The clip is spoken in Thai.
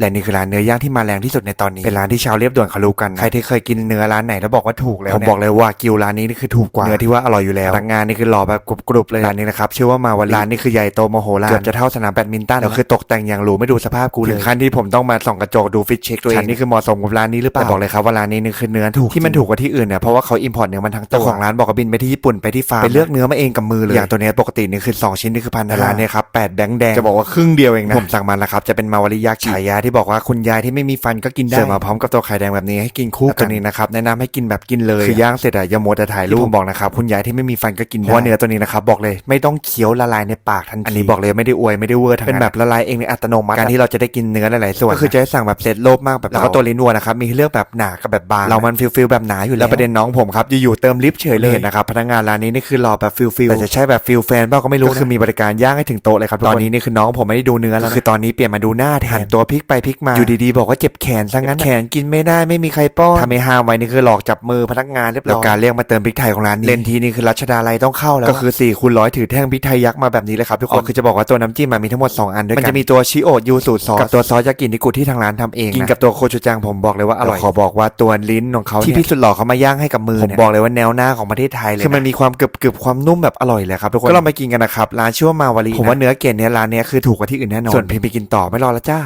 และนี่คือร้านเนื้อย่างที่มาแรงที่สุดในตอนนี้ เป็นร้านที่ชาวเรียบด่วนเขารู้กัน ใครที่เคยกินเนื้อร้านไหนแล้วบอกว่าถูกแล้วผมบอกเลยว่ากิวร้านนี้นี่คือถูกกว่า เนื้อที่ว่าอร่อยอยู่แล้วพนักงานนี่คือหล่อแบบกรุบๆเลยร้านนี้นะครับชื่อว่ามาวลีร้านนี้คือใหญ่โตมโหฬารเกือบจะเท่าสนามแบดมินตันแล้วคือตกแต่งอย่างหรูไม่ดูสภาพกูเลยถึงขั้นที่ผมต้องมาส่องกระจกดูฟิตเช็คตัวเองฉันนี่คือเหมาะสมกับร้านนี้หรือเปล่าแต่บอกเลยครับว่าร้านนี้นี่คือเนื้อถูกที่มันถูกกว่าที่อื่นเนี่ยเพราะว่าเขาอิมพอร์ตเนื้อมันทั้งตัวเจ้าของร้านบอกว่าบินไปที่ญี่ปุ่นไปที่ฟาร์มไปเลือกเนื้อมาเองกับมือเลยอย่างตัวเนี้ยปกตินี่คือสองชิ้นนี่คือพันร้านเนี่ยครับแปดแบงค์แดงจะบอกว่าครึ่งเดียวเองนะผมสั่งมาแล้วครับจะเป็นมาวลียากิฉายาที่บอกว่าคุณยายที่ไม่มีฟันก็กินได้เสิร์ฟมาพร้อมกับตัวไข่แดงแบบนี้ให้กินคู่กันนี้นะครับแนะนำให้กินแบบกินเลยคือย่างเสร็จอะอย่ามัวแต่ถ่ายรูปผมบอกนะครับคุณยายที่ไม่มีฟันก็กินได้เพราะว่าเนื้อตัวนี้นะครับบอกเลยไม่ต้องเคี้ยวละลายในปากทันทีอันนี้บอกเลยไม่ได้อวยไม่ได้เวอร์ทั้งนั้นเป็นแบบละลายเองในอัตโนมัติการที่เราจะได้กินเนื้อหลายๆส่วนก็คือจะให้สั่งแบบเซตโลบมากแบบแล้วก็ตัวลิ้นวัวนะครับมีให้เลือกแบบหนากับแบบบางเรามันฟิลฟิลแบบหนาอยู่แล้วแล้วประเด็นน้องผมครับอยู่ๆเติมลิฟต์เฉยเลยเห็นนะครับพนักงานร้านนี้นี่คือรอแบบฟิลฟิลแต่จะใช่แบบฟิลแฟนเปล่าก็ไม่รู้ก็คือมีบริการย่างให้ถึงโต๊ะเลยครับตอนนี้นี่คือน้องผมไม่ได้ดูเนื้อแล้วคือตอนนี้เปลี่ยนมาดูหน้าแทนตัวพลิกไปพลิกมา อยู่ดีๆ บอกว่าเจ็บแขนซะงั้น แขนกินไม่ได้ไม่มีใครป้อนถ้าไม่ห้ามไว้นี่คือหลอกจับมือพนักงานเรียบร้อยแล้วการเรียกมาเติมพริกไทยของร้านนี้เล่นทีนี่คือรัชดาลัยต้องเข้าแล้ว ก็คือ4คูณร้อยถือแท่งพริกไทยยักษ์มาแบบนี้เลยครับทุกคนคือจะบอกว่าตัวน้ำจิ้มมันมีทั้งหมด 2 อันด้วยกัน มันจะมีตัวชิโอะยูสุซอสกับตัวซอสยากินิกุที่ทางร้านทำเองกินกับตัวโคชูจังผมบอกเลยว่าอร่อยขอบอกว่าตัวลิ้นของเขาที่พี่สุดหล่อเขามาย่างให้กับมือผมบอกเลยว่าแนวหน้าของประเทศไทยเลยคือมันมีความกรึบกรึบๆความนุ่มแบบอร่อยเลยครับทุกคนก็ลองไปกินกันนะครับร้านชื่อว่ามาวารีผมว่าเนื้อเกรดเนี้ยร้านเนี้ยคือถูกกว่าที่อื่นแน่นอนส่วนพิมพ์ไปกินต่อไม่รอแล้วจ้า